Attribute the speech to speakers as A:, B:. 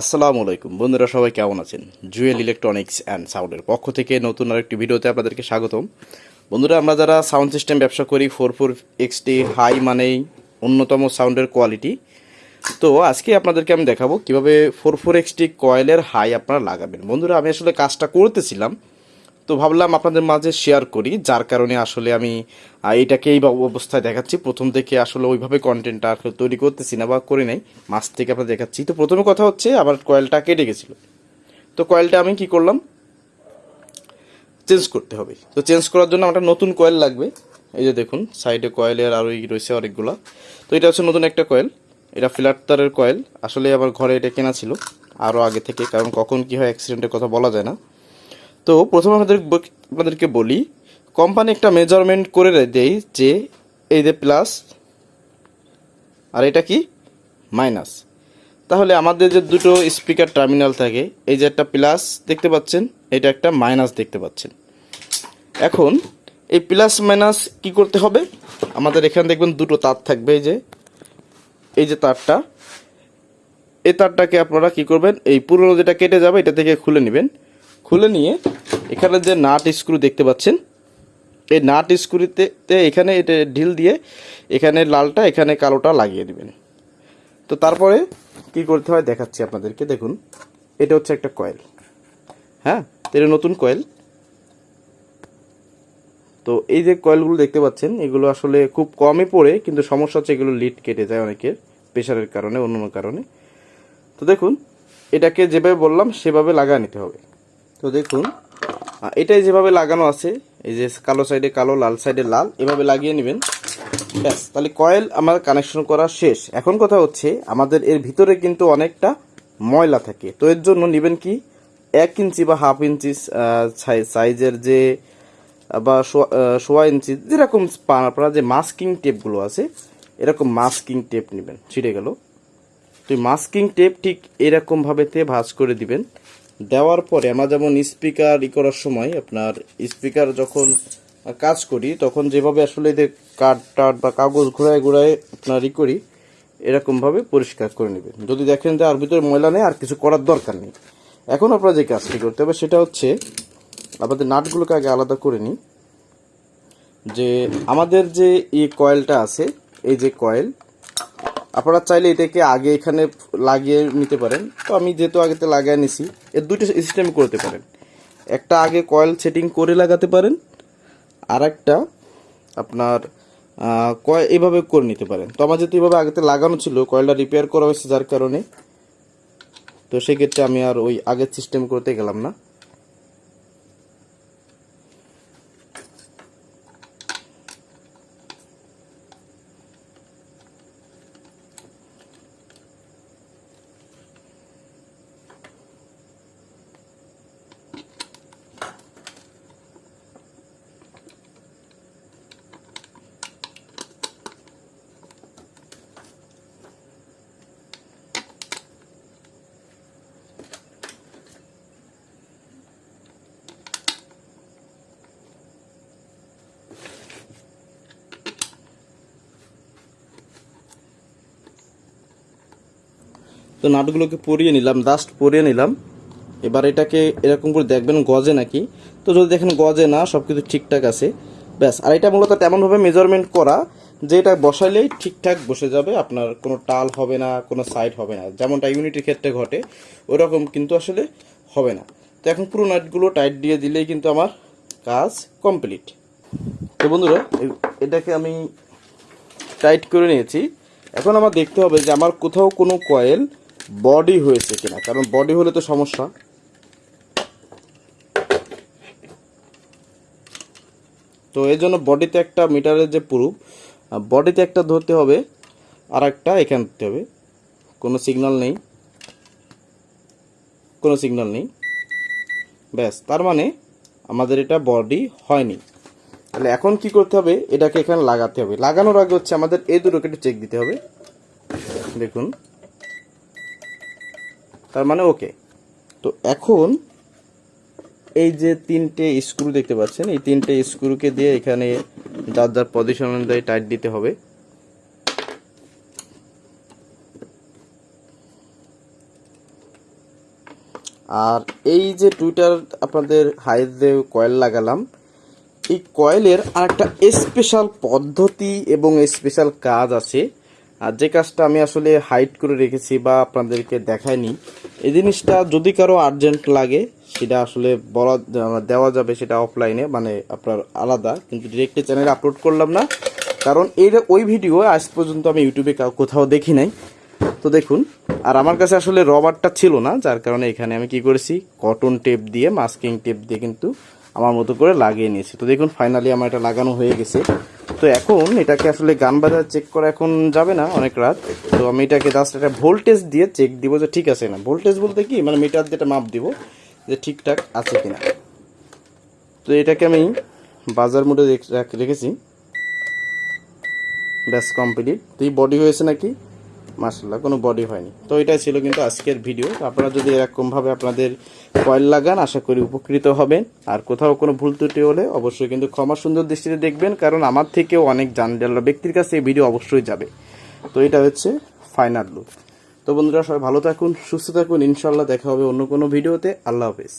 A: আসসালামু আলাইকুম। বন্ধুরা, সবাই কেমন আছেন? জুয়েল ইলেকট্রনিক্স অ্যান্ড সাউন্ডের পক্ষ থেকে নতুন আরেকটি ভিডিওতে আপনাদেরকে স্বাগতম। বন্ধুরা, আমরা যারা সাউন্ড সিস্টেম ব্যবসা করি, ফোর ফোর এক্সটি হাই মানেই অন্যতম সাউন্ডের কোয়ালিটি, তো আজকে আপনাদেরকে আমি দেখাবো কীভাবে ফোর ফোর এক্সটি কয়েলের হাই আপনারা লাগাবেন। বন্ধুরা, আমি আসলে কাজটা করতেছিলাম তো ভাবলাম আপনাদের মাঝে শেয়ার করি, যার কারণে আসলে আমি এটাকে এই অবস্থায় দেখাচ্ছি। প্রথম থেকে আসলে ওইভাবে কন্টেন্টটা আসলে তৈরি করতেছি না বা করি নাই মাছ থেকে আপনাদের দেখাচ্ছি। তো প্রথমে কথা হচ্ছে, আবার কয়েলটা কেটে গেছিল। তো কয়েলটা আমি কি করলাম? চেঞ্জ করতে হবে। তো চেঞ্জ করার জন্য আমার নতুন কয়েল লাগবে। এই যে দেখুন সাইডে কয়েলের আরও রয়েছে অনেকগুলো। তো এটা হচ্ছে নতুন একটা কয়েল এটা ফ্ল্যাট তারের কয়েল আসলে আমার ঘরে এটা কেনা ছিল আরও আগে থেকে। কারণ কখন কী হয় অ্যাক্সিডেন্টের কথা বলা যায় না। তো প্রথমে আমাদের আপনাদেরকে বলি কোম্পানি একটা মেজারমেন্ট করে দেয় যে এই যে প্লাস আর এটা কি? মাইনাস তাহলে আমাদের যে দুটো স্পিকার টার্মিনাল থাকে, এই যে একটা প্লাস দেখতে পাচ্ছেন, এটা একটা মাইনাস দেখতে পাচ্ছেন। এখন এই প্লাস মাইনাস কি করতে হবে? আমাদের এখানে দেখবেন দুটো তার থাকবে, এই যে এই যে তারটা। এই তারটাকে আপনারা কি করবেন, এই পুরনো যেটা কেটে যাবে, এটা থেকে খুলে নেবেন। খুলে নিয়ে এখানে যে নাট স্ক্রু দেখতে পাচ্ছেন, এই নাট স্ক্রুতে এখানে এটা ঢিল দিয়ে এখানে লালটা, এখানে কালোটা লাগিয়ে দিবেন। তো তারপরে কি করতে হয় দেখাচ্ছি আপনাদেরকে, দেখুন, এটা হচ্ছে একটা কয়েল। হ্যাঁ এটা নতুন কয়েল। তো এই যে কয়েলগুলো দেখতে পাচ্ছেন, এগুলো আসলে খুব কমই পড়ে, কিন্তু সমস্যা হচ্ছে এগুলো লিড কেটে যায় অনেকের প্রেশারের কারণে অন্য কারণে। তো দেখুন, এটাকে যেভাবে বললাম, সেভাবে লাগা নিতে হবে। তো দেখুন এটাই যেভাবে লাগানো আছে, এই যে কালো সাইডে কালো, লাল সাইডে লাল, এভাবে লাগিয়ে নেবেন। ব্যাস, তাহলে কয়েল আমার কানেকশন করা শেষ। এখন কথা হচ্ছে, আমাদের এর ভিতরে কিন্তু অনেকটা ময়লা থাকে। তো এর জন্য নেবেন কি, এক ইঞ্চি বা হাফ ইঞ্চি সাইজের যে, বা সোয়া- ইঞ্চি, যেরকম পান আপনারা যে মাস্কিং টেপগুলো আছে, এরকম মাস্কিং টেপ নেবেন। ছিঁড়ে গেল। তো মাস্কিং টেপ ঠিক এরকম ভাবে তে ভাঁজ করে দিবেন। দেওয়ার পরে আমরা যেমন স্পিকার ই করার সময় আপনার স্পিকার যখন কাজ করি, তখন যেভাবে আসলে এদের কাঠ টাট বা কাগজ ঘোরায় ঘোরায় আপনার ই করি, এরকমভাবে পরিষ্কার করে নেবেন। যদি দেখেন যে আর ভিতরে ময়লা নেই, আর কিছু করার দরকার নেই। এখন আপনারা যে কাজটি করতে হবে, সেটা হচ্ছে আমাদের নাটগুলোকে আগে আলাদা করে নিই। যে আমাদের যে এই কয়েলটা আছে, এই যে কয়েল আপনারা চাইলে এটাকে আগে এখানে লাগিয়ে নিতে পারেন। তো আমি যেহেতু আগেতে লাগিয়ে নিছি, এর দুটো সিস্টেম করতে পারেন। একটা আগে কয়েল সেটিং করে লাগাতে পারেন আর একটা আপনার কয় এইভাবে করে নিতে পারেন। তো আমার যেহেতু এভাবে আগেতে লাগানো ছিল কয়েলটা রিপেয়ার করা হয়েছে যার কারণে, তো সেক্ষেত্রে আমি আর ওই আগের সিস্টেম করতে গেলাম না। তো নাটগুলোকে পরিয়ে নিলাম জাস্ট পরিয়ে নিলাম। এবার এটাকে এরকম করে দেখবেন গজে নাকি। তো যদি দেখেন গজে না সব কিছু ঠিকঠাক আছে। ব্যাস, আর এটা মূলত তেমনভাবে মেজারমেন্ট করা যে এটা বসাইলেই ঠিকঠাক বসে যাবে, আপনার কোনো টাল হবে না, কোনো সাইড হবে না। যেমনটা ইউনিটির ক্ষেত্রে ঘটে, ওরকম কিন্তু আসলে হবে না। তো এখন পুরো নাটগুলো টাইট দিয়ে দিলেই কিন্তু আমার কাজ কমপ্লিট তো বন্ধুরা এটাকে আমি টাইট করে নিয়েছি। এখন আমার দেখতে হবে যে আমার কোথাও কোনো কয়েল বডি হয়েছে কিনা? কারণ বডি হলে তো সমস্যা। তো এই জন্য বডিতে একটা মিটারের যে প্রুফ বডিতে একটা ধরতে হবে, আর একটা এখানে ধরতে হবে। কোনো সিগন্যাল নেই। কোনো সিগন্যাল নেই। ব্যাস, তার মানে আমাদের এটা বডি হয়নি। তাহলে এখন কি করতে হবে? এটাকে এখানে লাগাতে হবে। লাগানোর আগে হচ্ছে আমাদের এই দুটোকে একটু চেক দিতে হবে। দেখুন। তার মানে ওকে। তো এখন এই যে তিনটে স্ক্রু দেখতে পাচ্ছেন, এই তিনটে স্ক্রুকে দিয়ে এখানে যার যার পজিশন অনুযায়ী টাইট দিতে হবে। আর এই যে টুইটার আপনাদের হাইট দিয়ে কয়েল লাগালাম, এই কয়েলের আর একটা স্পেশাল পদ্ধতি এবং স্পেশাল কাজ আছে। আর যে কাজটা আমি আসলে হাইড করে রেখেছি বা আপনাদেরকে দেখাইনি, এই জিনিসটা যদি কারও আর্জেন্ট লাগে, সেটা আসলে বলা দেওয়া যাবে সেটা অফলাইনে মানে আপনার আলাদা, কিন্তু ডিরেক্টলি চ্যানেলে আপলোড করলাম না। কারণ এই ওই ভিডিও আজ পর্যন্ত আমি ইউটিউবে কোথাও দেখি নাই। তো দেখুন, আর আমার কাছে আসলে রবারটা ছিল না, যার কারণে এখানে আমি কি করেছি কটন টেপ দিয়ে মাস্কিং টেপ দিয়ে কিন্তু আমার মতো করে লাগিয়ে নিয়েছি। তো দেখুন ফাইনালি আমার এটা লাগানো হয়ে গেছে। তো এখন এটাকে আসলে গান বাজার চেক করা এখন যাবে না অনেক রাত। তো আমি এটাকে জাস্ট একটা ভোল্টেজ দিয়ে চেক দিব যে ঠিক আছে না। ভোল্টেজ বলতে কি? মানে মিটার দিয়ে মাপ দিব যে ঠিকঠাক আছে কিনা। তো এটাকে আমি বাজার মোডে রেখেছি। ব্যাস কমপ্লিট তো এই বডি হয়েছে নাকি? মাসাল্লাহ কোনো বডি হয়নি। তো এটাই ছিল কিন্তু আজকের ভিডিও আপনারা যদি এরকমভাবে আপনাদের কয়েল লাগান, আশা করি উপকৃত হবেন। আর কোথাও কোনো ভুল ত্রুটি হলে অবশ্যই কিন্তু ক্ষমা সুন্দর দৃষ্টিতে দেখবেন, কারণ আমার থেকেও অনেক জানডাল ব্যক্তির কাছে এই ভিডিও অবশ্যই যাবে। তো এটা হচ্ছে ফাইনাল লুক তো বন্ধুরা, সবাই ভালো থাকুন, সুস্থ থাকুন। ইনশাল্লাহ দেখা হবে অন্য কোনো ভিডিওতে আল্লাহ হাফেজ।